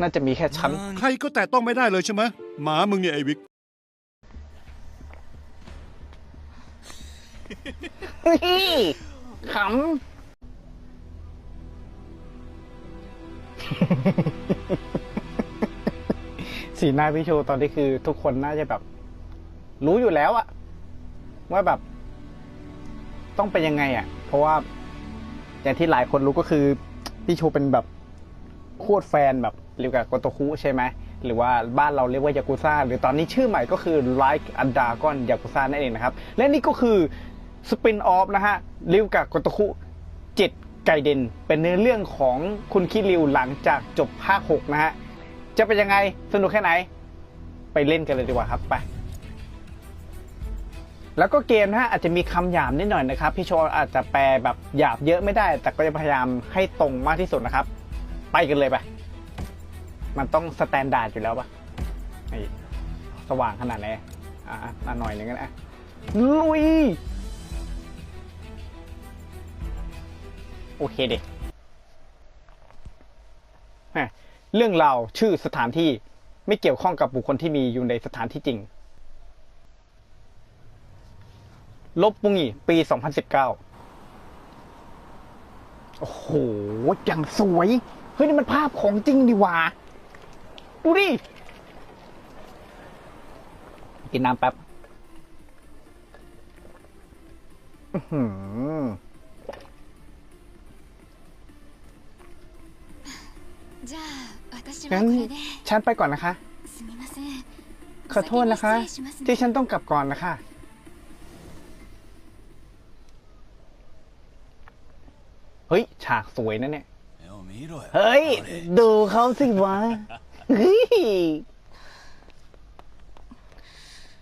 น่าจะมีแค่ฉัน ใครก็แตะต้องไม่ได้เลยใช่ไหมหมามึงเนี่ยไอ้วิกเฮ้ยขำ สีหน้าพี่โชว์ตอนนี้คือทุกคนน่าจะแบบ รู้อยู่แล้วอะว่าแบบ ต้องเป็นยังไงอะเพราะว่า อย่างที่หลายคนรู้ก็คือ พี่โชว์เป็นแบบโคตรแฟนแบบ เรียกกับโกโตคุใช่ไหมหรือว่าบ้านเราเรียกว่ายากุซ่าหรือตอนนี้ชื่อใหม่ก็คือ Like a Dragon ยากุซ่านั่นเองนะครับ และนี่ก็คือสปินออฟนะฮะริวกับโกโตคุเจ็ดไกเดนเป็นเนื้อเรื่องของคุณคิริวหลังจากจบภาค6นะฮะจะเป็นยังไงสนุกแค่ไหน ไปเล่นกันเลยดีกว่าครับไปแล้วก็เกมนะฮะอาจจะมีคำหยาบนิดหน่อยนะครับ พี่โชว์อาจจะแปลแบบหยาบเยอะไม่ได้ แต่ก็จะพยายามให้ตรงมากที่สุดนะครับ ไปกันเลยไป มันต้องสแตนดาร์ดอยู่แล้วปะไอ้สว่างขนาดไหนอะหน่อยหนึ่งก็ได้อะลุย โอเคเด็กเรื่องราวชื่อสถานที่ไม่เกี่ยวข้องกับบุคคลที่มีอยู่ในสถานที่จริง ลบปุงีปี 2019 โอ้โห อย่างสวย เฮ้ย นี่มันภาพของจริงดีว่า ดูดิ กินน้ำแป๊บงั้นฉันไปก่อนนะคะ ขอโทษนะคะ ที่ฉันต้องกลับก่อนนะคะเฮ้ย ฉากสวยนะเนี่ย เฮ้ย ดูเขาสิวะ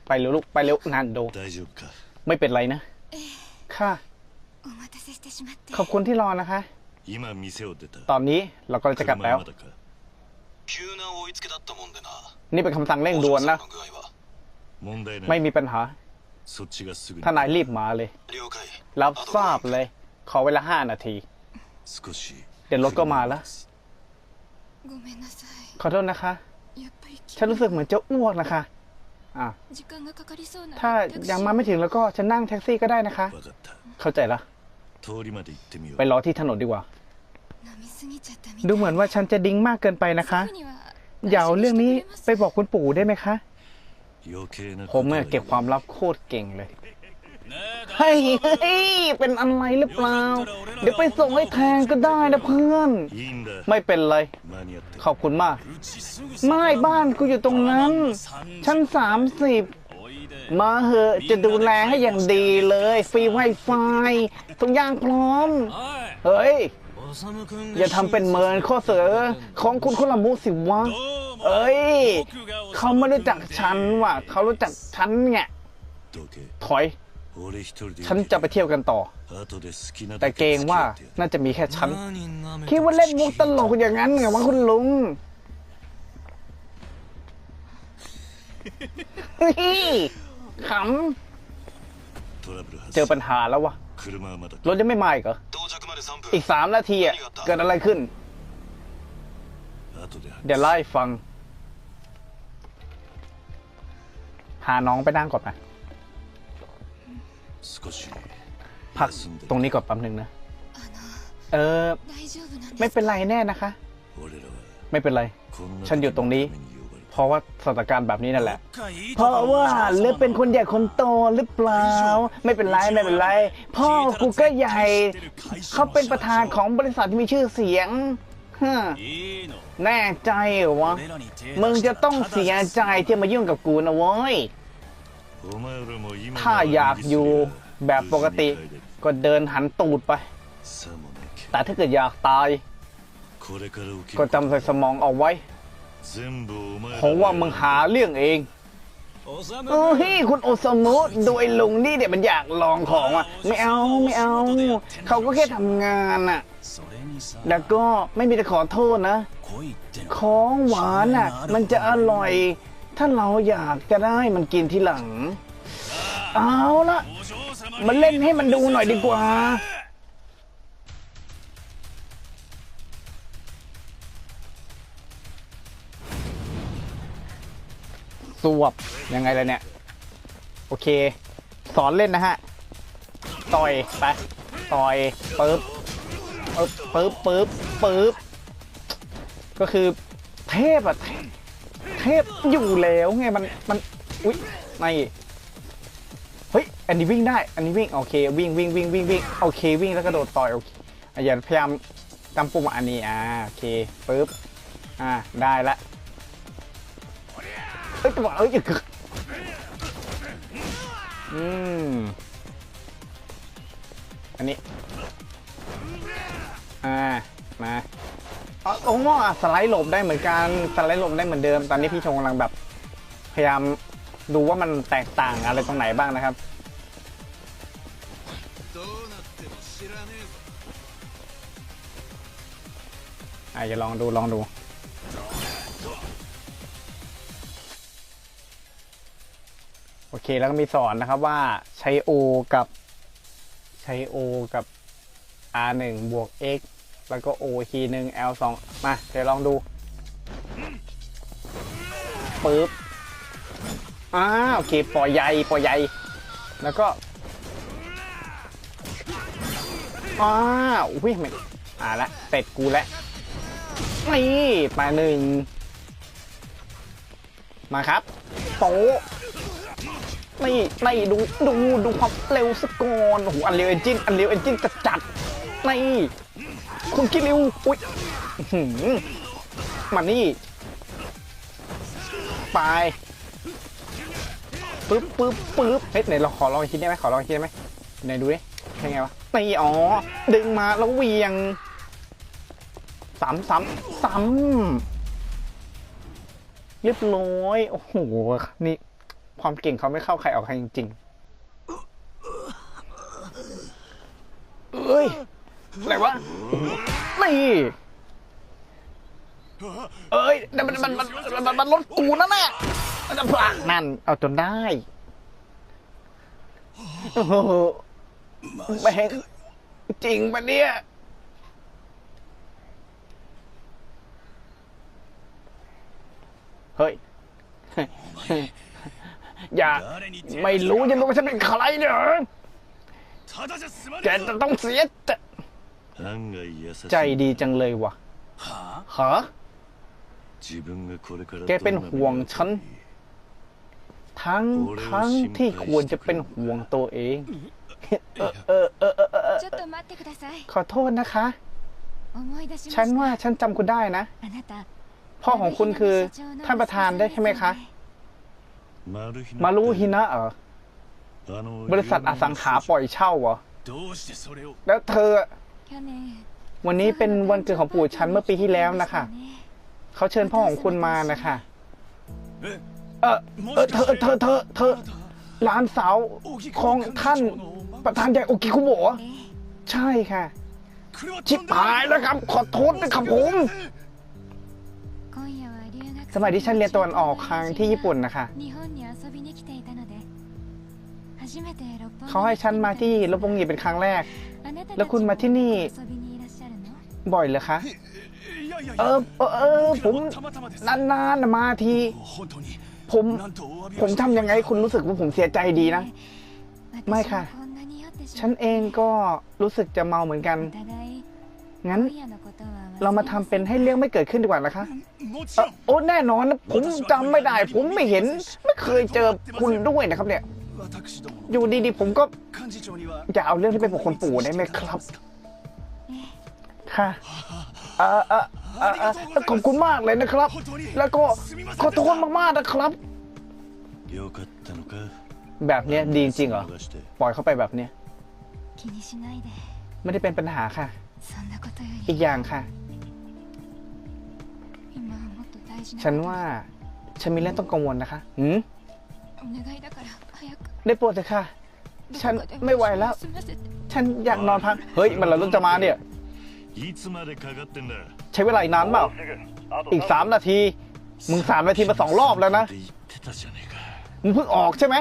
ไปเร็วลูก ไปเร็วนานโด ไม่เป็นไรนะ ค่ะ ขอบคุณที่รอนะคะ ตอนนี้เราก็จะกลับแล้ว นี่เป็นคำสั่งเร่งด่วนนะ ไม่มีปัญหา ถ้านายรีบมาเลย รับทราบเลย ขอเวลาห้านาที เดี๋ยวรถก็มาแล้ว ขอโทษนะคะ ฉันรู้สึกเหมือนจะอ้วกนะคะอะถ้ายังมาไม่ถึงแล้วก็ฉันนั่งแท็กซี่ก็ได้นะคะ เข้าใจละไปรอที่ถนนดีกว่า ดูเหมือนว่าฉันจะดิ้งมากเกินไปนะคะอย่าเอาเรื่องนี้ไปบอกคุณปู่ได้ไหมคะ ผมเนี่ยเก็บความลับโคตรเก่งเลย เฮ้ยเป็นอะไรหรือเปล่า เดี๋ยวไปส่งให้แทนก็ได้นะเพื่อน ไม่เป็นไร ขอบคุณมาก ไม่บ้านกูอยู่ตรงนั้น ชั้นสามสิบมาเหอะจะดูแลให้อย่างดีเลย ฟรีไวไฟทุกอย่างพร้อม เฮ้ย อย่าทำเป็นเมินข้อเสือของคุณคุณละมุสิวะ เอ้ย เขาไม่รู้จักฉันว่ะ เขารู้จักฉันไงถอย ฉันจะไปเที่ยวกันต่อ แต่เกรงว่าน่าจะมีแค่ฉัน คิดว่าเล่นมุกตลกอย่างนั้นเหรอวะคุณลุงนี่ขำเจอปัญหาแล้ววะรถยังไม่มาอีกเหรอ อีกสามนาทีอะ เกิดอะไรขึ้น เดี๋ยวไล่ฟัง หาน้องไปนั่งก่อนนะ พักตรงนี้ก่อนแป๊บหนึ่งนะ เออ ไม่เป็นไรแน่นะคะ ไม่เป็นไร ฉันอยู่ตรงนี้ เพราะว่าสถานการณ์แบบนี้นั่นแหละ เพราะว่าหรือเป็นคนใหญ่คนโตหรือเปล่า ไม่เป็นไรไม่เป็นไร พ่อกูก็ใหญ่ เขาเป็นประธานของบริษัทที่มีชื่อเสียงแน่ใจหรอวะ มึงจะต้องเสียใจที่มายุ่งกับกูนะเว้ย ถ้าอยากอยู่แบบปกติก็เดินหันตูดไป แต่ถ้าเกิดอยากตาย ก็จำใส่สมองเอาไว้ เพราะว่ามึงหาเรื่องเองเอ้ยคุณโอซามุโดยลุงนี่เดี๋ยวมันอยากลองของอะ ไม่เอาไม่เอา เขาก็แค่ทำงานอะ แล้วก็ไม่มีแต่ขอโทษนะ ของหวานอะ มันจะอร่อย ถ้าเราอยากจะได้มันกินทีหลัง เอาละมันเล่นให้มันดูหน่อยดีกว่าおสวบ ยังไงเลยเนี่ย โอเค สอนเล่นนะฮะ ต่อย ไป ต่อยปึ๊บปึ๊บปึ๊บปึ๊บปึ๊บก็คือเทพอะเทพเท พอยู่แล้วไงมันมันอุ๊ยไม่เฮ้ยอันนี้วิ่งได้ อันนี้วิ่งโอเควิ่งวิ่งวิ่งวิ่งวิ่งโอเควิ่งแล้วกระโดดต่อยโอเคอย่าพยายามจำปุ่มอันนี้อ่าโอเคปึ๊บอ่าได้ละเอ้ยจะบอกเอ้ยอืมอันนี้อ่ามา เอาโอ้โหสไลด์หลบได้เหมือนกันสไลด์หลบได้เหมือนเดิม ตอนนี้พี่ชงกำลังแบบ พยายามดูว่ามันแตกต่างอะไรตรงไหนบ้างนะครับอะจะลองดูลองดู โอเคแล้วก็มีสอนนะครับว่าใช้ O กับใช้ O กับ R 1บวก X แล้วก็ O ทีหนึ่ง L 2มาเดี๋ยวลองดูปึ๊บอ่าโอเคปล่อยใยปล่อยใยแล้วก็อ้าวอุ้ยไม่อ่าละเสร็จกูแล้วนี่มาหนึ่งมาครับโป๊ะนี่นี่ดูดูดูความเร็วสกอนโอ้โหอันเร็วเอนจินอันเร็วเอนจินจัดจัดนี่ คุณกิริวอุ้ยอื้อหือมานี่ไปปึ๊บปึ๊บปึ๊บเฮ้ยไหนเราขอลองอีกทีได้ไหมขอลองอีกทีได้ไหมไหนดูดิใช่ไงวะนี่อ๋อ ดึงมาแล้วเวียงสามสามสามเรียบร้อย โอ้โห นี่ ความเก่งเขาไม่เข้าใครออกใครจริงๆเอ้ย อะไรวะนี่เอ้ยมันมันมันมันมันรถกูนั่นน่ะมันจะปักนั่น เอาจนได้โอ้โหแม่งจริงปะเนี่ยเฮ้ยอย่าไม่รู้ยังรู้ว่าฉันเป็นใครเนี่ยแกจะต้องเสียแต่ ใจดีจังเลยวะฮะแกเป็นห่วงฉัน ทั้งทั้งที่ควรจะเป็นห่วงตัวเองขอโทษนะคะ ฉันว่าฉันจำคุณได้นะ พ่อของคุณคือท่านประธานได้ใช่ไหมคะ มารุฮินะเหรอบริษัทอสังหาปล่อยเช่าเหรอ แล้วเธอ วันนี้เป็นวันเกิดของปู่ฉันเมื่อปีที่แล้วนะคะ เขาเชิญพ่อของคุณมานะคะเออเธอเธอเธอเธอหลานสาวของท่านประธานใหญ่โอกิคุโบะใช่ค่ะ ชิบหายแล้วครับ ขอโทษนะครับผม สมัยที่ฉันเรียนตอนออกครั้งที่ญี่ปุ่นนะคะ เขาให้ฉันมาที่ลบงหีเป็นครั้งแรก แล้วคุณมาที่นี่ บ่อยเหรอคะ เออเออผมนานๆมาที ผม ผมทำยังไงคุณรู้สึกว่าผมเสียใจดีนะ ไม่ค่ะ ฉันเองก็รู้สึกจะเมาเหมือนกัน งั้น เรามาทำเป็นให้เรื่องไม่เกิดขึ้นดีกว่านะคะ โอ้แน่นอนนะผมจำไม่ได้ ผมไม่เห็น ไม่เคยเจอคุณด้วยนะครับเนี่ย อยู่ดีๆผมก็อย่าเอาเรื่องที่เป็นของคนปู่ได้ไหมครับ ค่ะเออเออขอบคุณมากเลยนะครับ แล้วก็ขอโทษมากๆนะครับ แบบนี้ดีจริงเหรอ ปล่อยเข้าไปแบบนี้ไม่ได้เป็นปัญหาค่ะ อีกอย่างค่ะ ฉันว่าฉันมีเรื่องต้องกังวลนะคะอืม ได้โปรดเถอะค่ะ ฉันไม่ไหวแล้ว ฉันอยากนอนพัก เฮ้ย มันเราต้องจะมาเนี่ย ใช้เวลาอีกนานเปล่า อีกสามนาที มึงสามนาทีมาสองรอบแล้วนะ มึงเพิ่งออกใช่ไหม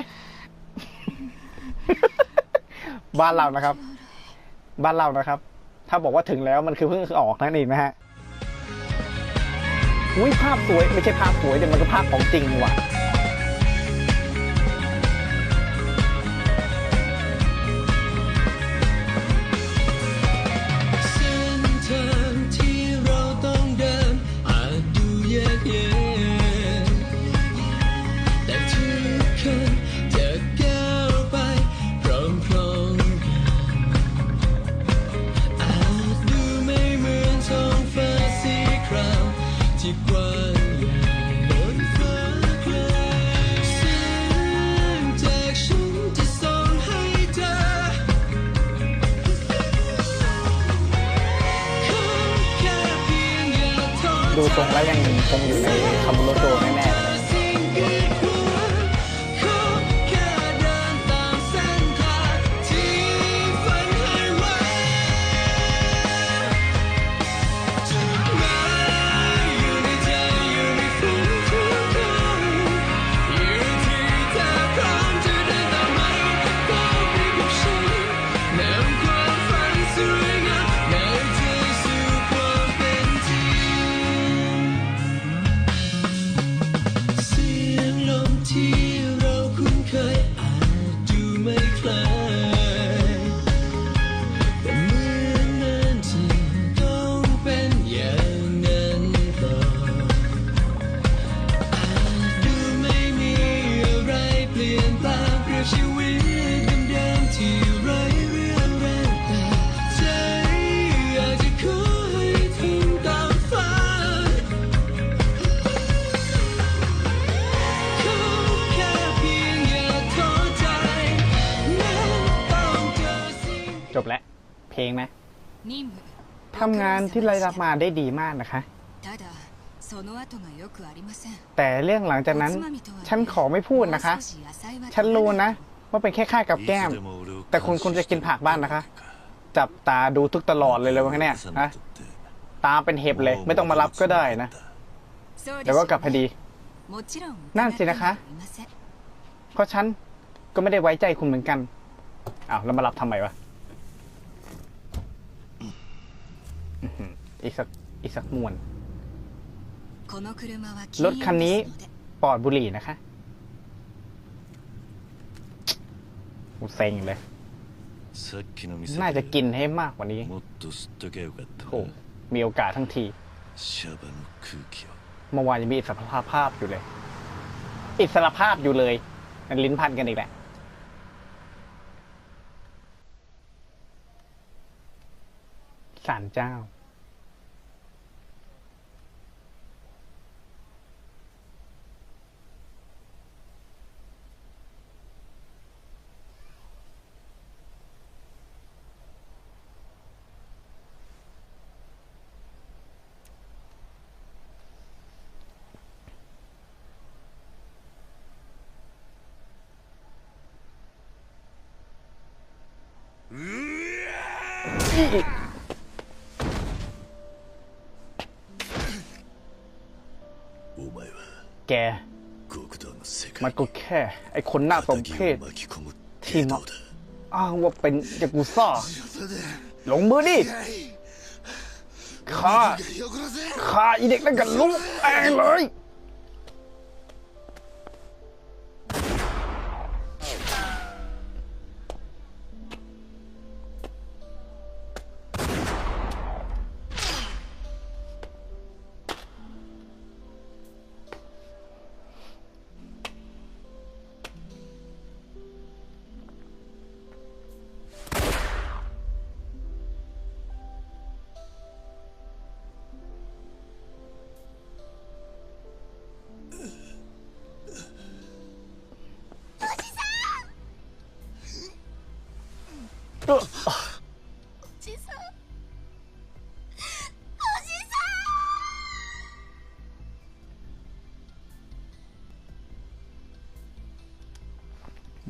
บ้านเรานะครับ บ้านเรานะครับ ถ้าบอกว่าถึงแล้วมันคือเพิ่งออกนั่นเองนะฮะอุ้ยภาพสวย ไม่ใช่ภาพสวยเดี๋ยวมันก็ภาพของจริงว่ะ ดูทรงแล้วยังคงอยู่ในคาบุโรโจแน่ ทำงานที่ได้รับมาได้ดีมากนะคะ แต่เรื่องหลังจากนั้น ฉันขอไม่พูดนะคะ ฉันรู้นะ ว่าเป็นแค่ข้ากับแก้ม แต่คุณคุณจะกินผักบ้านนะคะ จับตาดูทุกตลอดเลยเลยวะเนี่ยนะตาเป็นเห็บเลย ไม่ต้องมารับก็ได้นะแดี๋วก็กลับพอดี นั่นสินะคะ เพราะฉันก็ไม่ได้ไว้ใจคุณเหมือนกันอ้าวแล้วมารับทำไมวะ อีกสักอีกสักมวนรถคันนี้ปอดบุหรี่นะคะกูเซ็งเลย น่าจะกินให้มากกว่านี้โอ้มีโอกาสทั้งที เมื่อวานยังมีอิสระภาพอยู่เลย อิสระภาพอยู่เลยลิ้นพันกันอีกแหละสารเจ้า แก มันก็แค่ ไอ้คนหน้าตมเพศที่มาอ้างว่าเป็นยากุซ่าหลงมือดิข้าข้าอีเด็กนั่นกันลุกเองเลย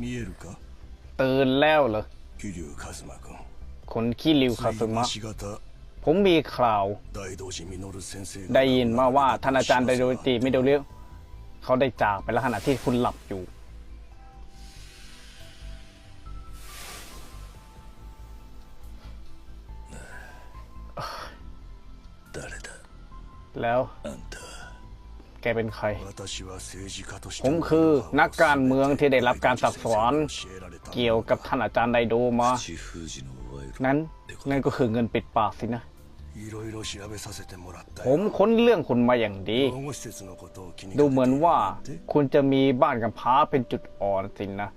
見えるか ตื่นแล้วเหรอ 桐生一馬君 คนขี้ริวคาซึมะ ついに型 ผมมีข่าว 大道寺実先生が ได้ยินมาว่าท่านอาจารย์ไดโดจิมิโดเรียวเขาได้จากไปแล้วขณะที่คุณหลับอยู่ แล้วแกเป็นใคร ผมคือนักการเมืองที่ได้รับการสับสอนเกี่ยวกับท่านอาจารย์ไดโดมา นั้นนั่นก็คือเงินปิดปากสินะ ผมค้นเรื่องคุณมาอย่างดี ดูเหมือนว่าคุณจะมีบ้านกับพร้าเป็นจุดอ่อนสินะ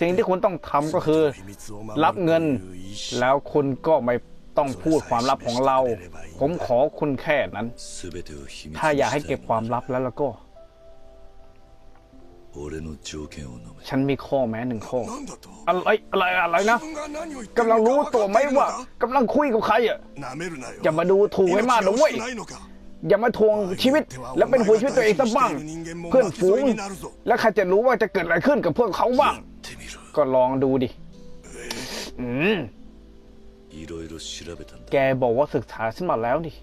สิ่งที่คุณต้องทำก็คือ รับเงินแล้วคุณก็ไม่ ต้องพูดความลับของเรา ผมขอคุณแค่นั้น ถ้าอยากให้เก็บความลับแล้วแล้วก็ ฉันมีข้อแม้หนึ่งข้อ อะไรอะไรอะไรนะกำลังรู้ตัวไหมว่ากำลังคุยกับใครอะอย่ามาดูถูกให้มากนะเว้ยอย่ามาทวงชีวิตและเป็นหัวชีวิตตัวเองสักบ้าง เพื่อนฝูง และใครจะรู้ว่าจะเกิดอะไรขึ้นกับพวกเขาบ้าง ก็ลองดูดิ อืม แกบอกว่าศึกษาฉันมาแล้วนี่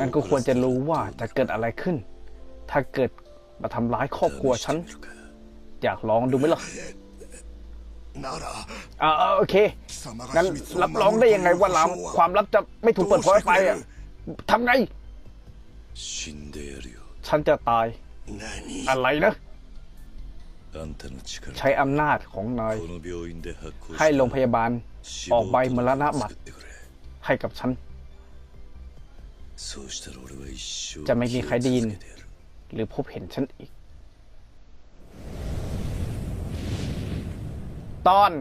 งั้นก็ควรจะรู้ว่าจะเกิดอะไรขึ้น ถ้าเกิดมาทำร้ายครอบครัวฉัน อยากลองดูไหมล่ะอ่าโอเค งั้นรับรองได้ยังไงว่าลามความลับจะไม่ถูกเปิดเผยไปอะทำไง ฉันจะตาย อะไรนะ ใช้อำนาจของนายให้โรงพยาบาลออกใบมรณะบัตรให้กับฉัน จะไม่มีใครด้ยิน หรือพบเห็นฉันอีก ตอน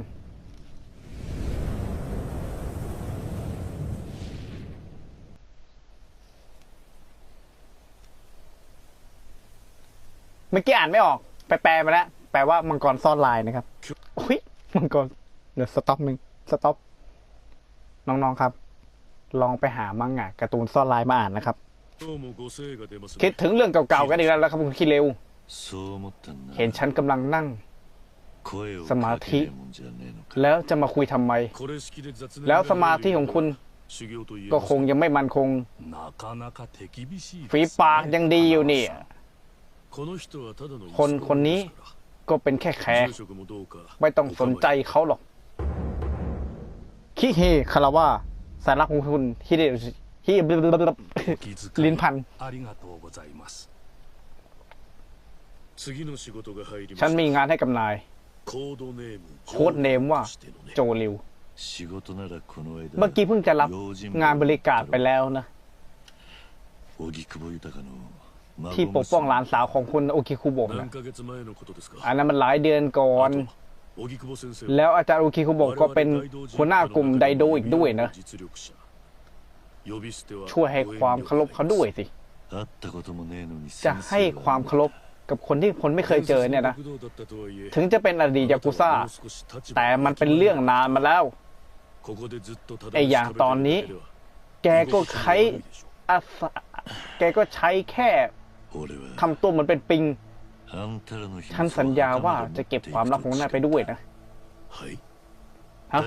เมื่อกี้อ่านไม่ออก ไปแปลมาแล้ว แปลว่ามังกรซ่อนลายนะครับอ้ยมังกรเดี๋ยวสต็อปหนึ่งสต็อปน้องๆครับ ลองไปหามังงะการ์ตูนซ่อนลายมาอ่านนะครับ คิดถึงเรื่องเก่าๆกันอีกแล้วครับคุณคิเร็วเห็นฉันกำลังนั่ง สมาธิ แล้วจะมาคุยทำไม แล้วสมาธิของคุณ ก็คงยังไม่มันคง ฝีปากยังดีอยู่นี่คนคนนี้ ก็เป็นแค่แขกไม่ต้องสนใจเขาหรอก คิเฮคาราวาสารักของคุณฮิเดฮิลินพัน ฉันมีงานให้กับนาย โค้ดเนมว่า โจลิว เมื่อกี้เพิ่งจะรับงานบริการไปแล้วนะ ที่ปกป้องหลานสาวของคุณโอคิคุโบะนะอันนั้นมันหลายเดือนก่อน แล้วอาจารย์โอคิคุโบะก็เป็นหัวหน้ากลุ่มไดโดอีกด้วยนะช่วยให้ความเคารพเขาด้วยสิ จะให้ความเคารพกับคนที่คนไม่เคยเจอเนี่ยนะ ถึงจะเป็นอดีตยากุซ่า แต่มันเป็นเรื่องนานมาแล้ว ไออย่างตอนนี้ แกก็ใช้แกก็ใช้แค่ ทำตัวเหมือนเป็นปิง ฉันสัญญาว่าจะเก็บความลับของนายไปด้วยนะฮะ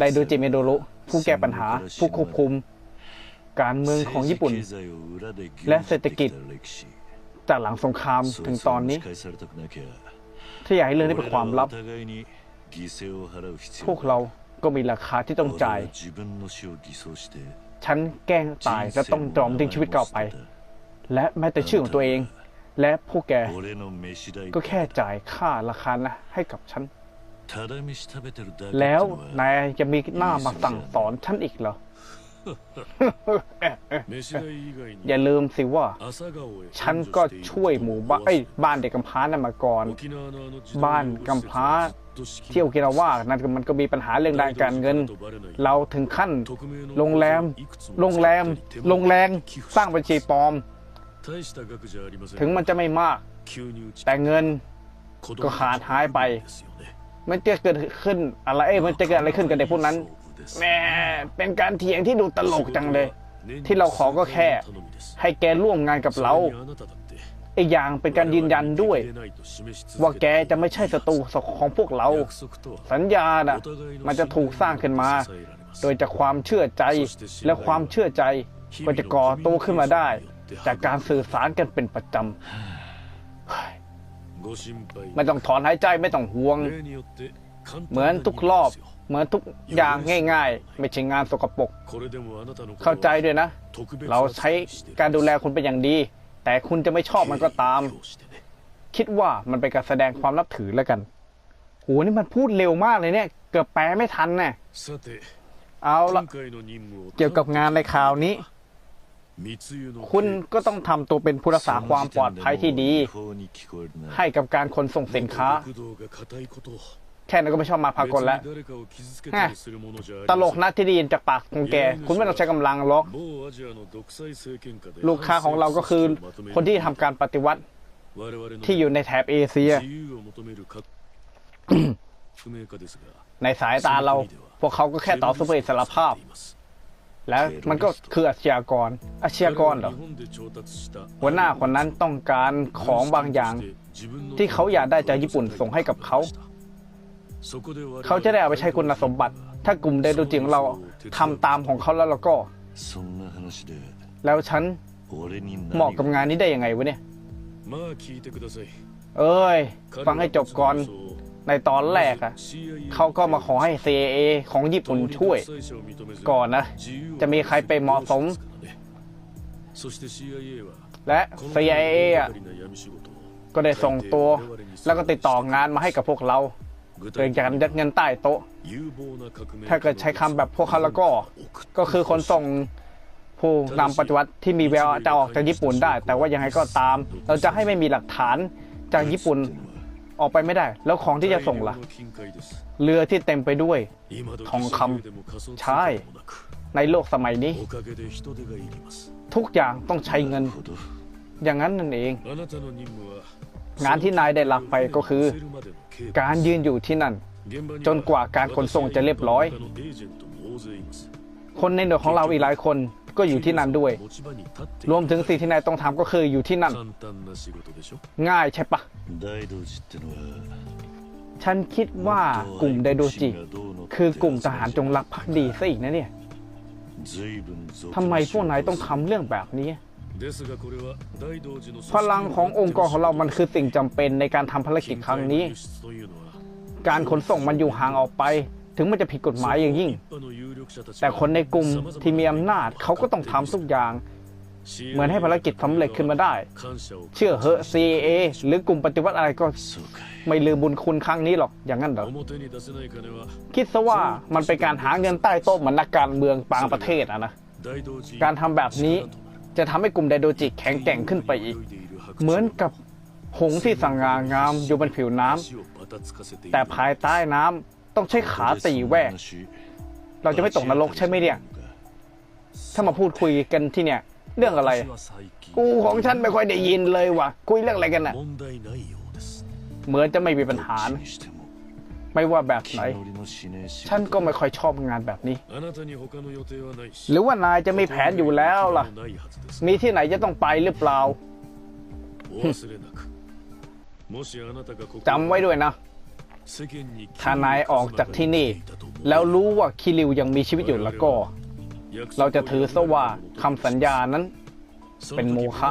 ไดโดจิเมโดรุผู้แก้ปัญหา ผู้ควบคุม การเมืองของญี่ปุ่น และเศรษฐกิจ จากหลังสงครามถึงตอนนี้ ถ้าอยากให้เรื่องนี้เป็นความลับ พวกเราก็มีราคาที่ต้องจ่าย ฉันแกล้งตายจะต้องจอมทิ้งชีวิตเก่าไป และแม้แต่ชื่อของตัวเอง และพวกแกก็แค่จ่ายค่าราคานะให้กับฉัน แล้วนายจะมีหน้ามาสั่งสอนฉันอีกเหรอ อย่าลืมสิว่า ฉันก็ช่วยหมู่บ้านบ้านเด็กกำพร้านั่นมาก่อน บ้านกำพร้าที่โอกินาว่านั่นมันก็มีปัญหาเรื่องด้านการเงิน เราถึงขั้นโรงแรม โรงแรม โรงแรม สร้างบัญชีปลอม ถึงมันจะไม่มาก แต่เงินก็ขาดหายไป มันจะเกิดขึ้นอะไรเอ้ยมันจะเกิดอะไรขึ้นกับเด็กพวกนั้นแหม่เป็นการเถียงที่ดูตลกจังเลย ที่เราขอก็แค่ ให้แกร่วมงานกับเราอีกอย่างเป็นการยืนยันด้วย ว่าแกจะไม่ใช่ศัตรูของพวกเรา สัญญาน่ะมันจะถูกสร้างขึ้นมา โดยจากความเชื่อใจและความเชื่อใจก็จะก่อตัวขึ้นมาได้ จากการสื่อสารกันเป็นประจำเฮ้ยไม่ต้องถอนหายใจไม่ต้องห่วง เหมือนทุกรอบ เหมือนทุกอย่างง่าย ๆ ไม่ใช่งานสกปรกเข้าใจด้วยนะ เราใช้การดูแลคุณเป็นอย่างดี แต่คุณจะไม่ชอบมันก็ตาม คิดว่ามันเป็นการแสดงความนับถือแล้วกันโหนี่มันพูดเร็วมากเลยเนี่ย เกือบแปลไม่ทันแน่เอาละเกี่ยวกับงานในคราวนี้ คุณก็ต้องทำตัวเป็นผู้รักษาความปลอดภัยที่ดี ให้กับการขนส่งสินค้า แค่นั้นก็ไม่ชอบมาพากลแล้ว ตลกนะที่ได้ยินจากปากของแก คุณไม่ต้องใช้กำลังล็อก ลูกค้าของเราก็คือคนที่ทำการปฏิวัติที่อยู่ในแถบเอเชีย ในสายตาเรา พวกเขาก็แค่ต่อสู้เพื่ออิสรภาพ แล้วมันก็คืออาชญากร อาชญากรเหรอหัวหน้าคนนั้นต้องการของบางอย่าง ที่เขาอยากได้จากญี่ปุ่นส่งให้กับเขา เขาจะได้เอาไปใช้คุณสมบัติ ถ้ากลุ่มไดโดจิของเราทำตามของเขาแล้วเราก็ แล้วฉันเหมาะกับงานนี้ได้ยังไงวะเนี่ย เอ้ย ฟังให้จบก่อน ในตอนแรกอะเขาก็มาขอให้ CIA ของญี่ปุ่นช่วย ก่อนนะ จะมีใครไปเหมาะสม และ CIA อะก็ได้ส่งตัว แล้วก็ติดต่องานมาให้กับพวกเราโดยการยัดเงินใต้โต๊ะ ถ้าเกิดใช้คำแบบพวกเขาแล้วก็ ก็คือคนส่งผู้นำปฏิวัติที่มีแววจะออกจากญี่ปุ่นได้ แต่ว่ายังไงก็ตาม เราจะให้ไม่มีหลักฐานจากญี่ปุ่น ออกไปไม่ได้ แล้วของที่จะส่งล่ะ เรือที่เต็มไปด้วย ทองคำใช่ ในโลกสมัยนี้ ทุกอย่างต้องใช้เงินほどอย่างนั้นนั่นเอง งานที่นายได้รับไปก็คือ กาการรยืนอยู่ที่นั่นจจนนกกว่าว่ากาการรขขนนส่ส่งงจะจะเรีเรียยบบร้ร้ออยยคนในหน่วยของเราอีกหลายคน ก็อยู่ที่นั่นด้วย รวมถึงสิ่งที่นายต้องทำก็คืออยู่ที่นั่น ง่ายใช่ปะฉันคิดว่ากลุ่มไดโดจิ คือกลุ่มทหารจงรักภักดีซะอีกนะเนี่ยทำไมพวกนายต้องทำเรื่องแบบนี้ พลังขององค์กรของเรามันคือสิ่งจำเป็นในการทำภารกิจครั้งนี้ การขนส่งมันอยู่ห่างออกไป ถึงมันจะผิดกฎหมายอย่างยิ่ง แต่คนในกลุ่มที่มีอำนาจเขาก็ต้องทำทุกอย่าง เหมือนให้ภารกิจสำเร็จขึ้นมาได้ เชื่อเหอะ CAA หรือกลุ่มปฏิวัติอะไรก็ไม่ลืมบุญคุณครั้งนี้หรอกอย่างนั้นหรอคิดซะว่ามันเป็นการหาเงินใต้โต๊ะมันนักการเมืองปางประเทศอะนะการทำแบบนี้จะทำให้กลุ่มไดโดจิแข็งแกร่งขึ้นไปอีก เหมือนกับหงที่สง่างามอยู่บนผิวน้ำแต่ภายใต้น้ำ ต้องใช้ขาตีแวก เราจะไม่ตกนรกใช่ไหมเนี่ย ถ้ามาพูดคุยกันที่เนี่ย เรื่องอะไร กูของฉันไม่ค่อยได้ยินเลยว่ะ คุยเรื่องอะไรกันน่ะ เหมือนจะไม่มีปัญหานะไม่ว่าแบบไหน ฉันก็ไม่ค่อยชอบงานแบบนี้ หรือว่านายจะมีแผนอยู่แล้วล่ะ มีมีที่ไหนจะต้องไปหรือเปล่าจำจำไว้ไว้ด้ด้ววยยนะ ถ้านายออกจากที่นี่ แล้วรู้ว่าคิริวยังมีชีวิตอยู่แล้วก็ เราจะถือซะว่าคำสัญญานั้น เป็นโมฆะ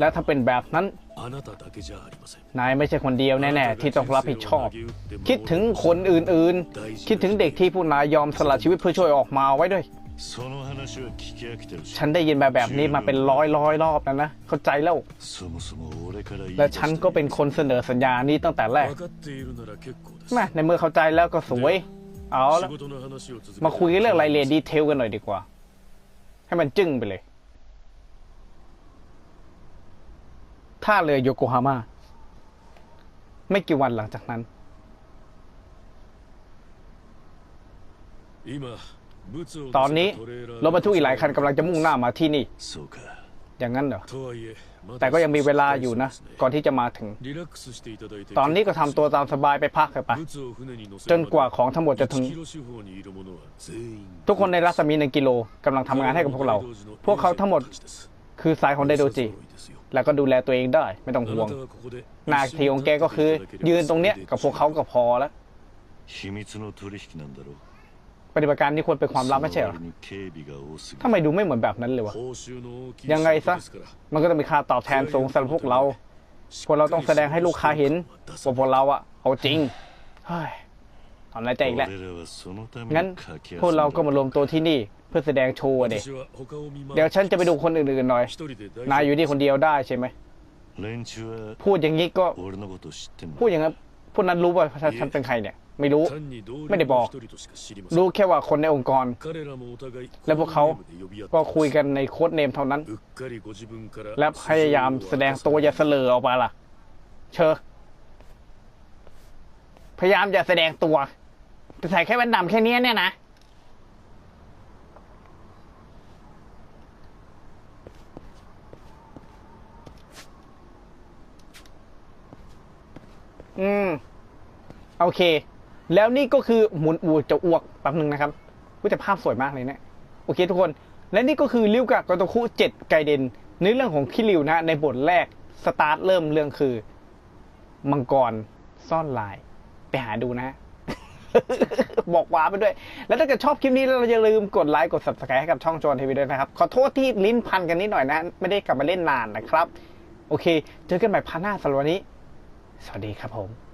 และถ้าเป็นแบบนั้น นายไม่ใช่คนเดียวแน่ๆที่ต้องรับผิดชอบ คิดถึงคนอื่นๆ คิดถึงเด็กที่ผู้นายยอมสละชีวิตเพื่อช่วยออกมาไว้ด้วย ฉันได้ยินแบบแบบนี้มาเป็นร้อยร้อยๆรอบแล้วนะ เข้าใจแล้วและฉันก็เป็นคนเสนอสัญญานี้ตั้งแต่แรกแม่แม่ในเมื่อเข้าใจแล้วก็สวย เอาละมาคุยเรื่องรายละเอียดดีเทลกันหน่อยดีกว่า ให้มันจึ้งไปเลยท่าเรือโยโกฮาม่าไม่กี่วันหลังจากนั้น ตอนนี้รถบรรทุกอีกหลายคันกำลังจะมุ่งหน้ามาที่นี่ อย่างนั้นเหรอ แต่ก็ยังมีเวลาอยู่นะ ก่อนที่จะมาถึง ตอนนี้ก็ทำตัวตามสบายไปพักเถอะปจนกว่าของทั้งหมดจะถึง ทุกคนในรัศมีหนึ่งกิโลกำลังทำงานให้กับพวกเรา พวกเขาทั้งหมดคือสายของไดโดจิ แล้วก็ดูแลตัวเองได้ ไม่ต้องห่วง นาทีของแกก็คือ ยืนตรงเนี้ยกับพวกเขาก็พอแล้ว ปฏิบัติการนี้ควรเป็นความลับไม่ใช่หรอทำไมดูไม่เหมือนแบบนั้นเลยวะ ยังไงซะ มันก็จะมีค่าตอบแทนสูงสำหรับพวกเรา พวกเราต้องแสดงให้ลูกค้าเห็นว่าพวกเราอะเอาจริง เฮ้ยทำไรใจอีกแล้ว งั้นพวกเราก็มารวมตัวที่นี่เพื่อแสดงโชว์เด็กเดี๋ยวฉันจะไปดูคนอื่นๆหน่อย นายอยู่นี่คนเดียวได้ใช่ไหม พูดอย่างนี้ก็ พูดอย่างนั้นพวกนั้นรู้ว่าฉันเป็นใครเนี่ยไม่รู้ ไม่ได้บอก รู้แค่ว่าคนในองค์กร และพวกเขาก็คุยกันในโค้ดเนมเท่านั้น และพยายามแสดงตัวอย่าเสลอออกมาล่ะ เชอพยายามจะแสดงตัวแต่ใส่แค่แว่นดำแค่นี้เนี่ยนะอืม โอเค แล้วนี่ก็คือหมุนอูจะอ้วกแป๊บหนึ่งนะครับว่าจะภาพสวยมากเลยเนี่ยโอเคทุกคน และนี่ก็คือริวกะโกโตคุเจ็ดไกเดนในเรื่องของคิริวนะในบทแรกสตาร์ทเริ่มเรื่องคือมังกรซ่อนลาย ไปหาดูนะ บอกว้าไปด้วย แล้วถ้าเกิดชอบคลิปนี้เราอย่าลืมกดไลค์กด subscribe ให้กับช่องโจนทีวีด้วยนะครับ ขอโทษที่ลิ้นพันกันนิดหน่อยนะ ไม่ได้กลับมาเล่นนานนะครับ โอเค เจอกันใหม่พาร์ทหน้าสำหรับวันนี้ สวัสดีครับผม